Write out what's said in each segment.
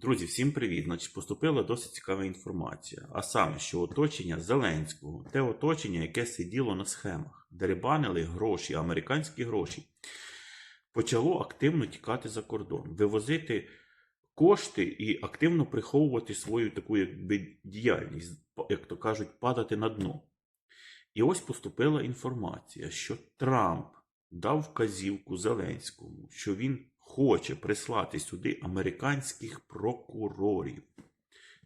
Друзі, всім привіт! Значить, поступила досить цікава інформація. А саме, що оточення Зеленського, те оточення, яке сиділо на схемах, дерибанили гроші, американські гроші, почало активно тікати за кордон, вивозити кошти і активно приховувати свою таку якби, діяльність, як то кажуть, падати на дно. І ось поступила інформація, що Трамп дав вказівку Зеленському, що він хоче прислати сюди американських прокурорів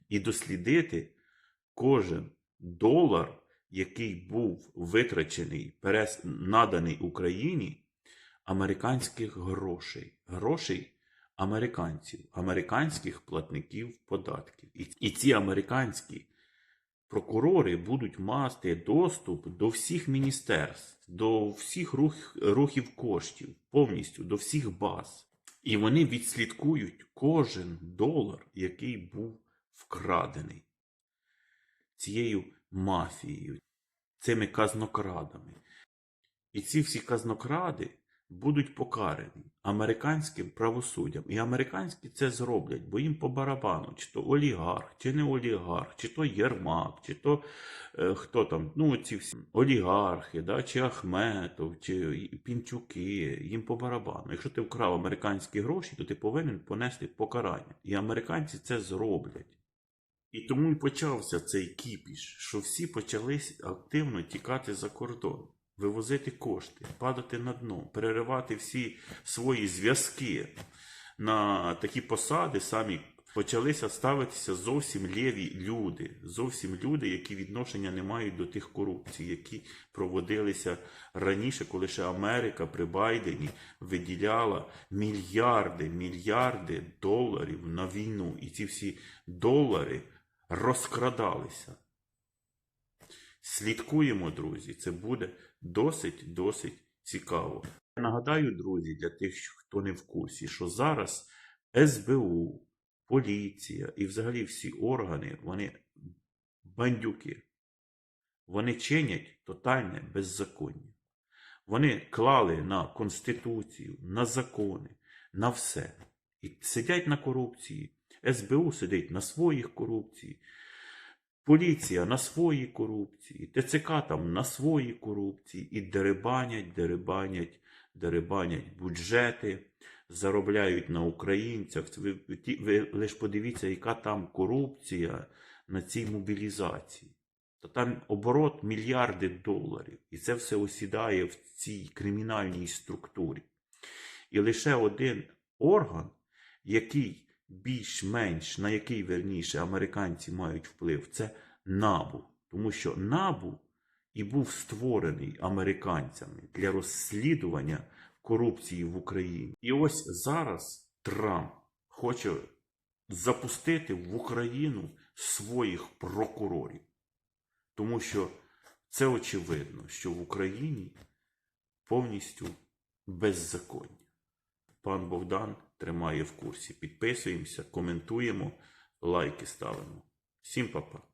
і дослідити кожен долар, який був витрачений, наданий Україні, американських грошей, грошей американців, американських платників податків. І, ці американські прокурори будуть мати доступ до всіх міністерств, до всіх рух, рухів коштів, повністю до всіх баз. І вони відслідкують кожен долар, який був вкрадений цією мафією, цими казнокрадами. І ці всі казнокради будуть покарані американським правосуддям. І американські це зроблять, бо їм по барабану, чи то олігарх, чи не олігарх, чи то Єрмак, чи то е, хто там, ну ці всі олігархи, да, чи Ахметов, чи Пінчуки, їм по барабану. Якщо ти вкрав американські гроші, то ти повинен понести покарання. І американці це зроблять. І тому і почався цей кіпіш, що всі почали активно тікати за кордон, вивозити кошти, падати на дно, переривати всі свої зв'язки на такі посади, самі почалися ставитися зовсім лєві люди, зовсім люди, які відношення не мають до тих корупцій, які проводилися раніше, коли ще Америка при Байдені виділяла мільярди, мільярди доларів на війну. І ці всі долари розкрадалися. Слідкуємо, друзі, це буде досить-досить цікаво. Нагадаю, друзі, для тих, хто не в курсі, що зараз СБУ, поліція і взагалі всі органи, вони бандюки. Вони чинять тотальне беззаконня. Вони клали на Конституцію, на закони, на все. І сидять на корупції. СБУ сидить на своїх корупції. Поліція на своїй корупції, ТЦК там на своїй корупції і дерибанять, дерибанять, дерибанять бюджети, заробляють на українцях. Ви, ви, ви лише подивіться, яка там корупція на цій мобілізації. Та там оборот мільярди доларів. І це все осідає в цій кримінальній структурі. І лише один орган, який більш-менш на який верніше американці мають вплив, це НАБУ. Тому що НАБУ і був створений американцями для розслідування корупції в Україні. І ось зараз Трамп хоче запустити в Україну своїх прокурорів. Тому що це очевидно, що в Україні повністю беззаконня. Пан Богдан тримає в курсі. Підписуємося, коментуємо, лайки ставимо. Всім па-па.